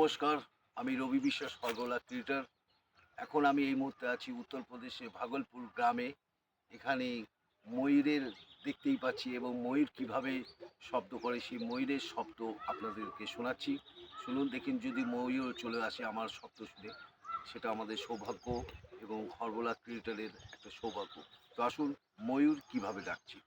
নমস্কার, আমি রবি বিশ্বাস খরগোলা ক্রিয়েটার এখন আমি এই মুহূর্তে আছি উত্তরপ্রদেশে ভাগলপুর গ্রামে। এখানে ময়ূরের দেখতেই পাচ্ছি এবং ময়ূর কীভাবে শব্দ করে সেই ময়ূরের শব্দ আপনাদেরকে শোনাচ্ছি। শুনুন, দেখুন যদি ময়ূর চলে আসে আমার শব্দ শুনে, সেটা আমাদের সৌভাগ্য এবং খরগোলা ক্রিয়েটারের একটা সৌভাগ্য। তো আসুন, ময়ূর কীভাবে ডাকছি।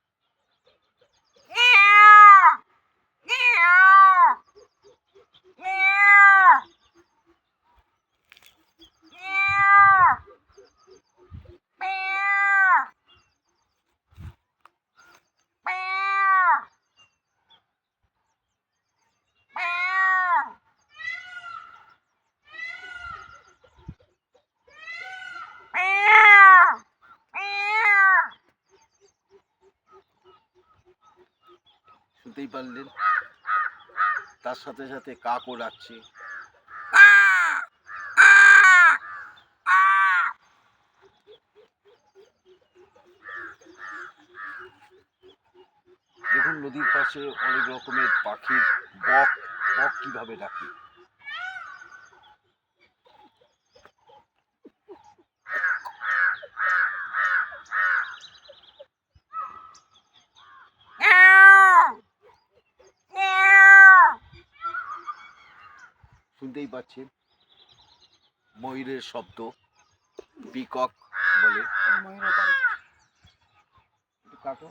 শুনতেই পারলেন। তার সাথে সাথে কাকও ডাকছে। দেখুন, নদীর পাশে অনেক রকমের পাখির বক বক কীভাবে ডাকে। শুনতেই পাচ্ছেন। ময়ূরের শব্দ পিকক বলে। ময়ূর কাটো,